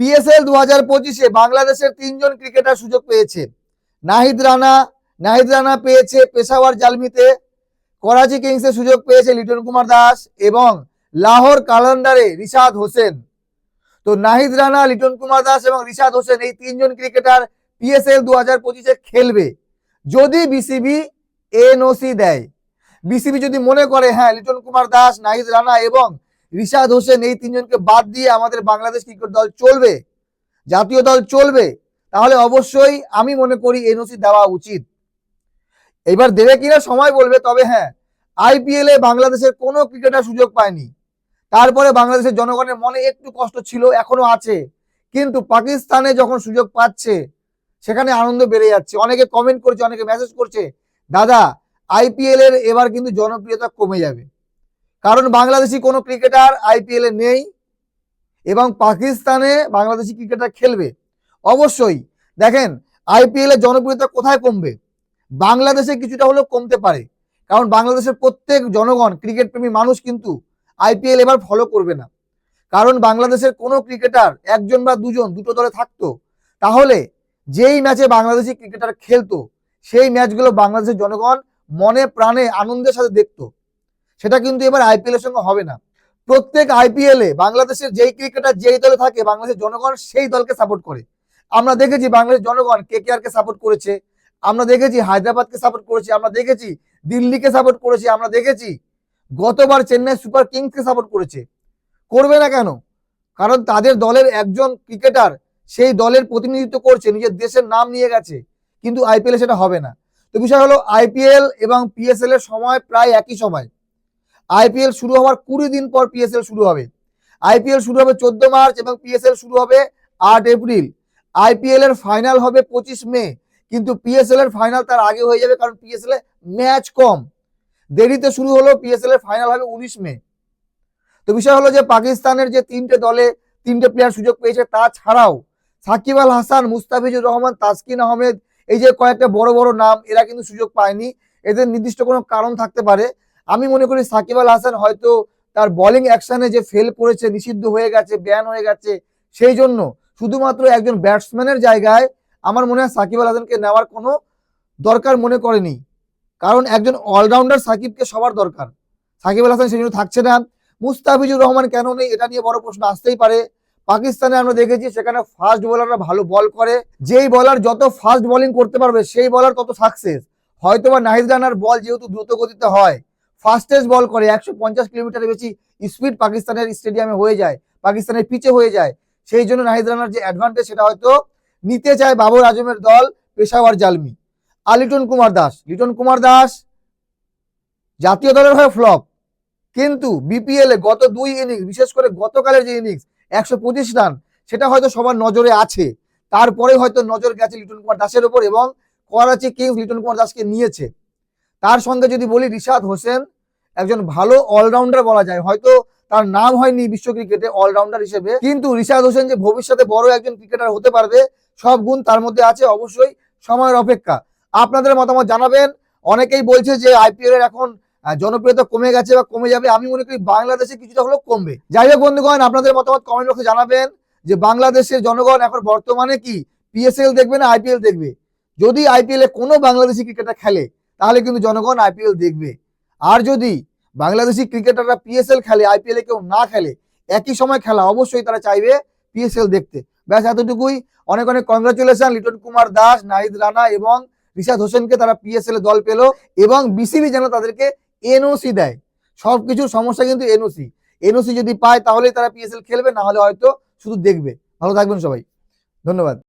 PSL দু হাজার পঁচিশে বাংলাদেশের তিনজন ক্রিকেটার সুযোগ পেয়েছে। নাহিদ রানা নাহিদ রানা পেয়েছে পেশাওয়ার জালমিতে। করাচি কিংসে সুযোগ পেয়েছে লিটন কুমার দাস এবং লাহোর কালান্ডারে রিশাদ হোসেন। তো নাহিদ রানা, লিটন কুমার দাস এবং রিশাদ হোসেন এই তিনজন ক্রিকেটার পিএসএল দু হাজার পঁচিশে খেলবে। যদি বিসিবি এনওসি দেয় বিসিবি যদি মনে করে হ্যাঁ লিটন কুমার দাস, নাহিদ রানা এবং রিশাদ হোসেন এই তিনজনকে বাদ দিয়ে আমাদের বাংলাদেশ ক্রিকেট দল চলবে, জাতীয় দল চলবে, তাহলে অবশ্যই আমি মনে করি এনওসি দেওয়া উচিত। এবার দেবে কিনা সময় বলবে, তবে হ্যাঁ আইপিএল এ বাংলাদেশের কোনো ক্রিকেটার সুযোগ পায়নি। তারপরে বাংলাদেশের জনগণের মনে একটু কষ্ট ছিল, এখনও আছে। কিন্তু পাকিস্তানে যখন সুযোগ পাচ্ছে, সেখানে আনন্দ বেড়ে যাচ্ছে। অনেকে কমেন্ট করছে, অনেকে মেসেজ করছে, দাদা আইপিএল এর এবার কিন্তু জনপ্রিয়তা কমে যাবে। কারণ বাংলাদেশি কোনো ক্রিকেটার আইপিএল নেই এবং পাকিস্তানে বাংলাদেশি ক্রিকেটার খেলবে। অবশ্যই, দেখেন, আইপিএল এর জনপ্রিয়তা কোথায় কমবে? বাংলাদেশে কিছুটা হলেও কমতে পারে। কারণ বাংলাদেশের প্রত্যেক জনগণ ক্রিকেট প্রেমী মানুষ কিন্তু আইপিএল এবার ফলো করবে না। কারণ বাংলাদেশের কোনো ক্রিকেটার একজন বা দুজন, দুটো দলে থাকতো, তাহলে যেই ম্যাচে বাংলাদেশি ক্রিকেটার খেলতো, সেই ম্যাচগুলো বাংলাদেশের জনগণ মনে, প্রাণে, আনন্দের সাথে দেখতো। সেটা কিন্তু এবার আইপিএল এর সঙ্গে হবে না। প্রত্যেক আইপিএল এ বাংলাদেশের যেই ক্রিকেটার যেই দলে থাকে, বাংলাদেশের জনগণ সেই দলকে সাপোর্ট করে। আমরা দেখেছি বাংলাদেশের জনগণ কে কে কে সাপোর্ট করেছে, আমরা দেখেছি হায়দ্রাবাদকে সাপোর্ট করেছি, আমরা দেখেছি দিল্লিকে সাপোর্ট করেছি, আমরা দেখেছি গতবার চেন্নাই সুপার কিংসকে সাপোর্ট করেছে। করবে না কেন? কারণ তাদের দলের একজন ক্রিকেটার সেই দলের প্রতিনিধিত্ব করছে, নিজের দেশের নাম নিয়ে গেছে, কিন্তু আইপিএল সেটা হবে না। তো বিষয় হলো আইপিএল এবং পিএসএল এর সময় প্রায় একই সময়। আইপিএল শুরু হওয়ার কুড়ি দিন পর পিএসএল শুরু হবে। আইপিএল শুরু হবে চোদ্দ মার্চ এবং পিএসএল শুরু হবে আট এপ্রিল। আইপিএল এর ফাইনাল হবে পঁচিশ মে, কিন্তু পিএসএল এর ফাইনাল তার আগে হয়ে যাবে কারণ পিএসএল এ ম্যাচ কম। দেরিতে শুরু হলো পিএসএল এর ফাইনাল হবে উনিশ মে। তো বিষয় হলো যে পাকিস্তানের যে তিনটে দলে তিনটে প্লেয়ার সুযোগ পেয়েছে তাছাড়াও সাকিব আল হাসান, মুস্তাফিজুর রহমান, তাসকিন আহমেদ, এই যে কয়েকটা বড় বড় নাম এরা কিন্তু সুযোগ পায়নি। এদের নির্দিষ্ট কোনো কারণ থাকতে পারে। আমি মনে করি সাকিব আল হাসান হয়তো তার বোলিং অ্যাকশনে যে ফেল করেছে, নিষিদ্ধ হয়ে গেছে ব্যান হয়ে গেছে, সেই জন্য শুধুমাত্র একজন ব্যাটসম্যানের জায়গায় আমার মনে হয় সাকিব আল হাসানকে নেওয়ার কোনো দরকার মনে করেনি। কারণ একজন অলরাউন্ডার সাকিবকে সবার দরকার। সাকিব আল হাসান সেই জন্য থাকছে না। মুস্তাফিজুর রহমান কেন নেই, এটা নিয়ে বড় প্রশ্ন আসতেই পারে। পাকিস্তানে আমরা দেখেছি সেখানে ফাস্ট বোলাররা ভালো বল করে। যেই বলার যত ফাস্ট বোলিং করতে পারবে, সেই বলার তত সাকসেস হয়তোবা নাহিদ রানার বল যেহেতু দ্রুত গতিতে হয় ফাস্টেস্ট বল করে, একশো পঞ্চাশ কিলোমিটারের বেশি স্পিড পাকিস্তানের স্টেডিয়ামে হয়ে যায়, পাকিস্তানের পিচে হয়ে যায়। সেই জন্য নাহিদ রানার যে অ্যাডভান্টেজ সেটা হয়তো নিতে চায় বাবর আজমের দল, পেশাওয়ার জালমি। আর লিটন কুমার দাস, লিটন কুমার দাস জাতীয় দলের হয়ে ফ্লপ কিন্তু বিপিএল গত দুই ইনিংস বিশেষ করে গতকালের যে ইনিংস একশো পঁচিশ রান, সেটা হয়তো সবার নজরে আছে। তারপরে হয়তো নজর গেছে লিটন কুমার দাসের উপর এবং করাচি কিংস লিটন কুমার দাসকে নিয়েছে। তার সঙ্গে যদি বলি রিশাদ হোসেন একজন ভালো অলরাউন্ডার বলা যায়। হয়তো তার নাম হয়নি বিশ্ব ক্রিকেটে অলরাউন্ডার হিসেবে। কিন্তু রিশাদ হোসেন যে ভবিষ্যতে বড় একজন ক্রিকেটার হতে পারবে, সব গুণ তার মধ্যে আছে অবশ্যই সময়ের অপেক্ষা। আপনাদের মতামত জানাবেন। অনেকেই বলছে যে আইপিএল এর এখন জনপ্রিয়তা কমে গেছে বা কমে যাবে। আমি মনে করি বাংলাদেশে কিছুটা হলেও কমবে। যাই হোক বন্ধুগণ, আপনাদের মতামত কমেন্ট বক্সে জানাবেন যে বাংলাদেশের জনগণ এখন বর্তমানে কি পিএসএল দেখবে না আইপিএল দেখবে? যদি আইপিএল এ কোনো বাংলাদেশি ক্রিকেটার খেলে, তাহলে কিন্তু জনগণ আইপিএল দেখবে। আর যদি বাংলাদেশি ক্রিকেটাররা পিএসএল খেলে আইপিএল কেউ না খেলে, একই সময় খেলা অবশ্যই তারা চাইবে পিএসএল দেখতে। ব্যাস এতটুকুই। অনেক অনেক কংগ্রাচুলেশন লিটন কুমার দাস, নাহিদ রানা এবং রিশাদ হোসেনকে তারা পিএসএল দল পেল এবং বিসিবি যেন তাদেরকে এনওসি দেয়। সবকিছুর সমস্যা কিন্তু এনওসি এনওসি যদি পায় তাহলেই তারা পিএসএল খেলবে, না হলে হয়তো শুধু দেখবে। ভালো থাকবেন সবাই। ধন্যবাদ।